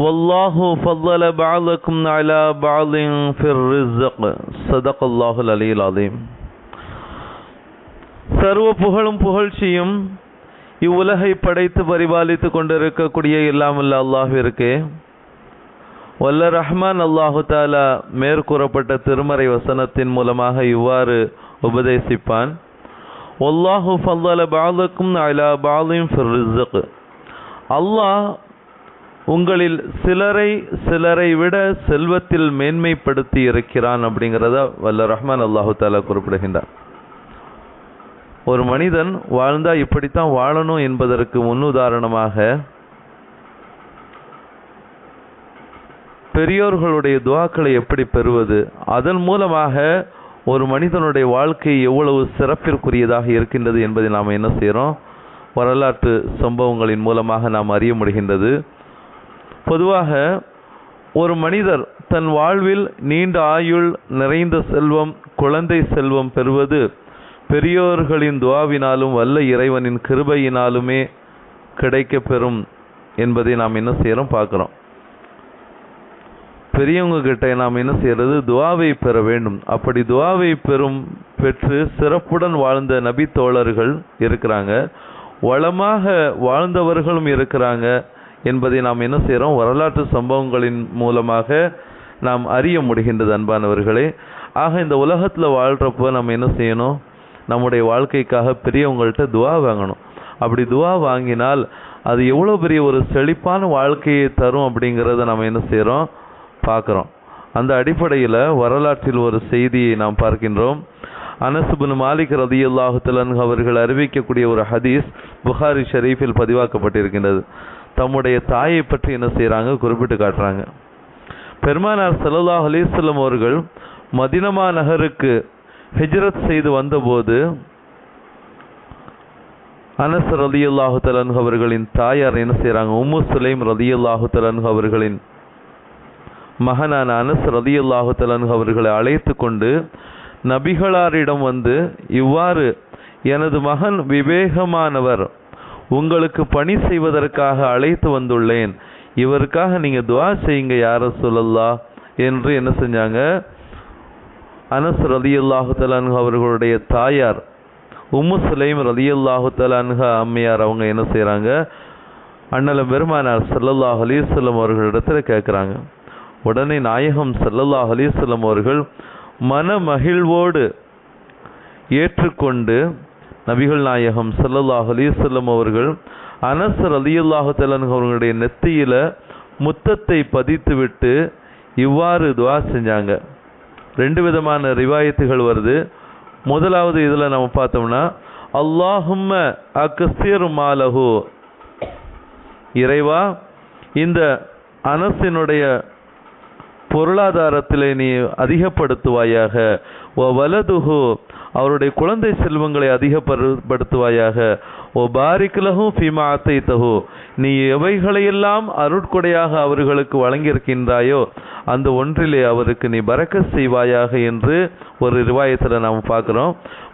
والله فضل بعضكم على بعض في الرزق صدق الله العلي العظيم சர்வ புகழும் புகழ்ச்சியும் இவ்வுலகை படைத்து பரிபாலித்து கொண்டிருக்கக்கூடிய இல்லாமல்ல அல்லாஹிற்கு வல்ல ரஹ்மான் அல்லாஹு தாலா மேற்கூறப்பட்ட திருமறை வசனத்தின் மூலமாக இவ்வாறு உபதேசிப்பான் ஒல்லாஹு ஃபல்லல பாலுக்கும் அலா பாலிம் ஃபிர் ரிஸ்க் அல்லாஹ் உங்களில் சிலரை சிலரை விட செல்வத்தில் மேன்மைப்படுத்தி இருக்கிறான் அப்படிங்கிறத வல்ல ரஹ்மான் அல்லாஹு தாலா குறிப்பிடுகின்றார். ஒரு மனிதன் வாழ்ந்தா இப்படித்தான் வாழணும் என்பதற்கு முன்னுதாரணமாக பெரியோர்களுடைய துவாக்களை எப்படி பெறுவது அதன் மூலமாக ஒரு மனிதனுடைய வாழ்க்கை எவ்வளவு சிறப்பிற்குரியதாக இருக்கின்றது என்பதை நாம் என்ன செய்கிறோம் வரலாற்று சம்பவங்களின் மூலமாக நாம் அறிய முடிகின்றது. பொதுவாக ஒரு மனிதர் தன் வாழ்வில் நீண்ட ஆயுள் நிறைந்த செல்வம் குழந்தை செல்வம் பெறுவது பெரியோர்களின் துவாவினாலும் வல்ல இறைவனின் கிருபையினாலுமே கிடைக்க பெறும் என்பதை நாம் என்ன செய்கிறோம் பார்க்குறோம். பெரியவங்க கிட்ட நாம் என்ன செய்கிறது துவாவை பெற வேண்டும். அப்படி துவாவை பெறும் பெற்று சிறப்புடன் வாழ்ந்த நபி தோழர்கள் இருக்கிறாங்க. வளமாக வாழ்ந்தவர்களும் இருக்கிறாங்க. என்பதை நாம் என்ன செய்கிறோம் வரலாற்று சம்பவங்களின் மூலமாக நாம் அறிய முடிகின்றது அன்பானவர்களே. ஆக இந்த உலகத்தில் வாழ்கிறப்போ நம்ம என்ன செய்யணும்? நம்முடைய வாழ்க்கைக்காக பெரியவங்கள்ட்ட துவா வாங்கணும். அப்படி துவா வாங்கினால் அது எவ்வளோ பெரிய ஒரு செழிப்பான வாழ்க்கையை தரும் அப்படிங்கிறத நம்ம என்ன செய்கிறோம் பார்க்குறோம். அந்த அடிப்படையில் வரலாற்றில் ஒரு செய்தியை நாம் பார்க்கின்றோம். அனசுபின் மாலிக் ரதியுல்லாஹு அவர்கள் அறிவிக்கக்கூடிய ஒரு ஹதீஸ் புகாரி ஷரீஃபில் பதிவாக்கப்பட்டிருக்கின்றது. தம்முடைய தாயை பற்றி என்ன செய்கிறாங்க குறிப்பிட்டு காட்டுறாங்க. பெருமானார் சல்லாஹ் அலிஸ்லம் அவர்கள் மதினமா நகருக்கு ஹிஜ்ரத் செய்து வந்தபோது அனஸ் ரதியுல்லாஹு தலன் அவர்களின் தாயார் என்ன செய்கிறாங்க உம்மு சுலைம் ரதியுல்லாஹு தலன் அவர்களின் மகனான அனஸ் ரதியுல்லாஹு தலன் அவர்களை அழைத்து கொண்டு நபிகளாரிடம் வந்து இவ்வாறு எனது மகன் விவேகமானவர் உங்களுக்கு பணி செய்வதற்காக அழைத்து வந்துள்ளேன். இவருக்காக நீங்கள் துவா செய்யுங்க யார சொல்லல்லா என்று என்ன செஞ்சாங்க? அனஸ் ரதி தலான்ஹா அவர்களுடைய தாயார் உம்மு சுலைம் ரதி தலான்ஹா அம்மையார் அவங்க என்ன செய்கிறாங்க அண்ணல பெருமானார் சல்லல்லாஹ் அலிசல்லம் அவர்களிடத்தில் கேட்குறாங்க உடனே நாயகம் சல்லல்லாஹ் அலிசல்லம் அவர்கள் மன மகிழ்வோடு ஏற்றுக்கொண்டு நபிகள் நாயகம் சல்லல்லாஹ் அலிசல்லம் அவர்கள் அனசர் ரலியுல்லாஹு தலன் அவர்களுடைய நெத்தியில முத்தத்தை பதித்துவிட்டு இவ்வாறு துவா செஞ்சாங்க. ரெண்டு விதமான ரிவாயத்துகள் வருது. முதலாவது இதில் நம்ம பார்த்தோம்னா அல்லாஹும்ம அகஸ்தியர் மாலஹு. இறைவா இந்த அனசினுடைய பொருளாதாரத்திலே நீ அதிகப்படுத்துவாயாக. ஓ வலதுஹு அவருடைய குழந்தை செல்வங்களை அதிகப்படுத்துவாயாக. ஓ பாரிக்லகும் ஃபீமா தகு நீ எவைகளையெல்லாம் அருட்கொடையாக அவர்களுக்கு வழங்கியிருக்கின்றாயோ அந்த ஒன்றிலே அவருக்கு நீ பறக்க செய்வாயாக என்று ஒரு ரிவாயத்தில் நாம் பார்க்குறோம்.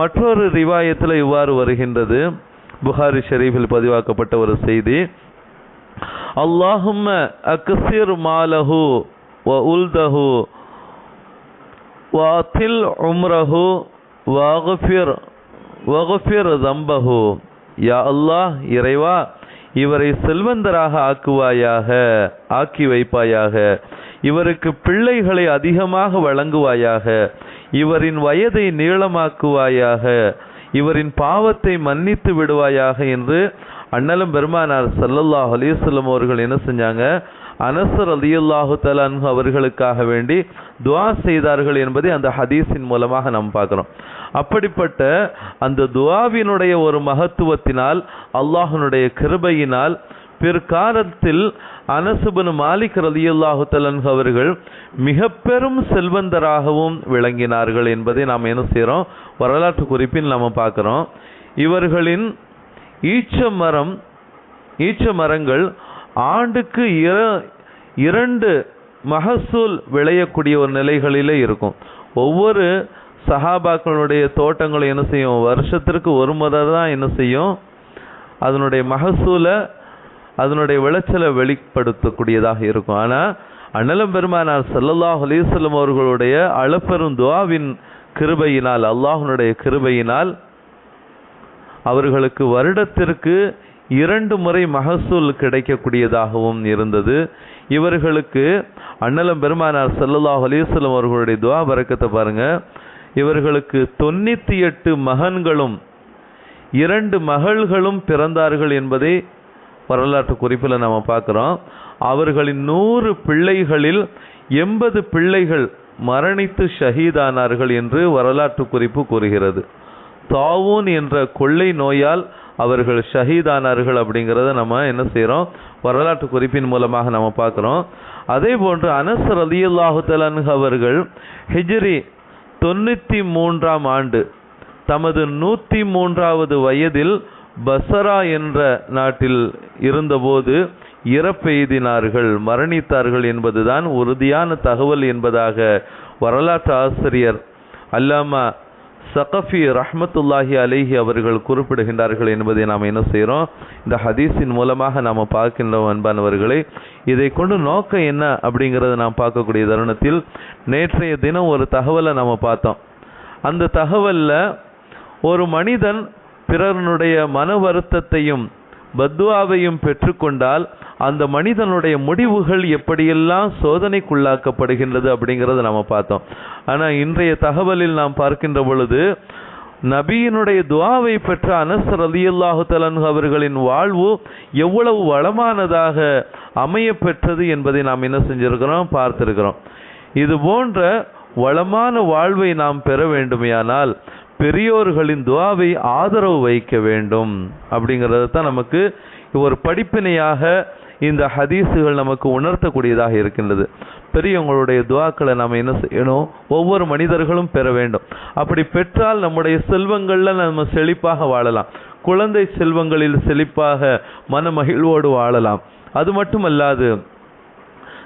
மற்றொரு ரிவாயத்தில் இவ்வாறு வருகின்றது. புகாரி ஷெரீஃபில் பதிவாக்கப்பட்ட ஒரு செய்தி. அல்லாஹும் அக்சிர் மாலஹு வ உல்தஹு வாத்தில் உம்ரஹு வாகஃபிர் தம்பஹு யா அல்லாஹ் இறைவா இவரை செல்வந்தராக ஆக்குவாயாக ஆக்கி வைப்பாயாக. இவருக்கு பிள்ளைகளை அதிகமாக வழங்குவாயாக. இவரின் வயதை நீளமாக்குவாயாக. இவரின் பாவத்தை மன்னித்து விடுவாயாக என்று அண்ணலும் பெருமானார் சல்லல்லாஹ் அலிசல்லம் அவர்கள் என்ன செஞ்சாங்க? அனசர் அலியுல்லாஹு தலான் அவர்களுக்காக வேண்டி துவா செய்தார்கள் என்பதை அந்த ஹதீஸின் மூலமாக நாம் பார்க்கிறோம். அப்படிப்பட்ட அந்த துவாவினுடைய ஒரு மகத்துவத்தினால் அல்லாஹனுடைய கிருபையினால் பிற்காலத்தில் அனசுபன் மாலிக் ரலியுல்லாஹு தலன் அவர்கள் மிக பெரும் செல்வந்தராகவும் விளங்கினார்கள் என்பதை நாம் என்ன செய்கிறோம் வரலாற்று குறிப்பில் நம்ம பார்க்குறோம். இவர்களின் ஈச்ச மரம் ஈச்ச மரங்கள் ஆண்டுக்கு இர- இரண்டு மகசூல் விளையக்கூடிய ஒரு நிலைகளிலே இருக்கும். ஒவ்வொரு சஹாபாக்களுடைய தோட்டங்களும் என்ன செய்யும்? வருஷத்திற்கு ஒரு முறை தான் என்ன செய்யும்? அதனுடைய மகசூலை அதனுடைய விளைச்சலை வெளிப்படுத்தக்கூடியதாக இருக்கும். ஆனால் அண்ணலம் பெருமானார் சல்லல்லாஹ் அலிசல்லம் அவர்களுடைய அளப்பெரும் துவாவின் கிருபையினால் அல்லாஹனுடைய கிருபையினால் அவர்களுக்கு வருடத்திற்கு இரண்டு முறை மகசூல் கிடைக்கக்கூடியதாகவும் இருந்தது. இவர்களுக்கு அண்ணலம் பெருமானார் ஸல்லல்லாஹு அலிஸ்லம் அவர்களுடைய துவா பரக்கத்தை பாருங்க. இவர்களுக்கு தொண்ணூத்தி எட்டு மகன்களும் இரண்டு மகள்களும் பிறந்தார்கள் என்பதை வரலாற்று குறிப்பில் நாம் பார்க்குறோம். அவர்களின் நூறு பிள்ளைகளில் எண்பது பிள்ளைகள் மரணித்து ஷஹீதானார்கள் என்று வரலாற்று குறிப்பு கூறுகிறது. தாவூன் என்ற கொள்ளை நோயால் அவர்கள் ஷஹீதானார்கள் அப்படிங்கிறத நம்ம என்ன செய்கிறோம் வரலாற்று குறிப்பின் மூலமாக நம்ம பார்க்குறோம். அதே போன்று அனஸ் ரலியல்லாஹு தஆலா அவர்கள் ஹிஜ்ரி தொண்ணூற்றி மூன்றாம் ஆண்டு தமது நூற்றி மூன்றாவது வயதில் பசரா என்ற நாட்டில் இருந்தபோது இறப்பெய்தினார்கள் மரணித்தார்கள் என்பதுதான் உறுதியான தகவல் என்பதாக வரலாற்று ஆசிரியர் அல்லாமா சகஃபி ரஹமத்துல்லாஹி அலைஹி அவர்கள் குறிப்பிடுகின்றார்கள் என்பதை நாம் என்ன செய்கிறோம்? இந்த ஹதீஸின் மூலமாக நாம் பார்க்கின்றோம் அன்பானவர்களே. இதை கொண்டு நோக்கம் என்ன அப்படிங்கிறத நாம் பார்க்கக்கூடிய தருணத்தில் நேற்றைய தினம் ஒரு தகவலை நாம் பார்த்தோம். அந்த தகவலில் ஒரு மனிதன் பிறனுடைய மன வருத்தத்தையும் பத்வாவையும் பெற்றுக்கொண்டால் அந்த மனிதனுடைய முடிவுகள் எப்படியெல்லாம் சோதனைக்குள்ளாக்கப்படுகின்றது அப்படிங்கிறத நம்ம பார்த்தோம். ஆனால் இன்றைய தகவலில் நாம் பார்க்கின்ற பொழுது நபியினுடைய துவாவை பெற்ற அனஸ் ரலியல்லாஹு தலன் அவர்களின் வாழ்வு எவ்வளவு வளமானதாக அமைய பெற்றது என்பதை நாம் என்ன செஞ்சிருக்கிறோம்? பார்த்திருக்கிறோம். இது போன்ற வளமான வாழ்வை நாம் பெற வேண்டுமையானால் பெரியோர்களின் துவாவை ஆதரவு வைக்க வேண்டும். அப்படிங்கிறது தான் நமக்கு ஒரு படிப்பினையாக இந்த ஹதீஸுகள் நமக்கு உணர்த்தக்கூடியதாக இருக்கின்றது. பெரியவங்களுடைய துவாக்களை நாம் என்ன செய்யணும்? ஒவ்வொரு மனிதர்களும் பெற வேண்டும். அப்படி பெற்றால் நம்முடைய செல்வங்களில் நம்ம செழிப்பாக வாழலாம். குழந்தை செல்வங்களில் செழிப்பாக மன மகிழ்வோடு வாழலாம். அது மட்டுமல்லாது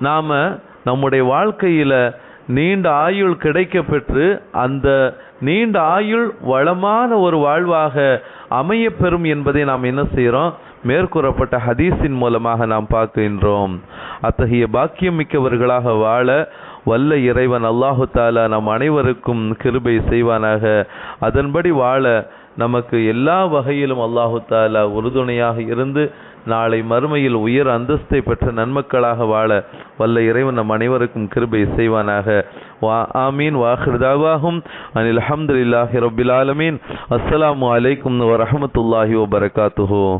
நாம் நம்முடைய வாழ்க்கையில் நீண்ட ஆயுள் கிடைக்க பெற்று அந்த நீண்ட ஆயுள் வளமான ஒரு வாழ்வாக அமைய பெறும் என்பதை நாம் என்ன செய்கிறோம்? மேற்கூறப்பட்ட ஹதீஸின் மூலமாக நாம் பார்க்கின்றோம். அத்தகைய பாக்கியம் மிக்கவர்களாக வாழ வல்ல இறைவன் அல்லாஹு தாலா நம் அனைவருக்கும் கிருபை செய்வானாக. அதன்படி வாழ நமக்கு எல்லா வகையிலும் அல்லாஹு தாலா உறுதுணையாக இருந்து நாளை மறுமையில் உயர் அந்தஸ்தை பெற்ற நன்மக்களாக வாழ வல்ல இறைவன் நம் அனைவருக்கும் கிருபை செய்வானாக. வா ஆமீன். வாஹிருதாவாகும் அனில் அஹமதுல்லாஹி ரபில் ஆலமீன். அஸ்லாம் அலைக்கும் வரமத்துல்லாஹி வபரகாத்துஹு.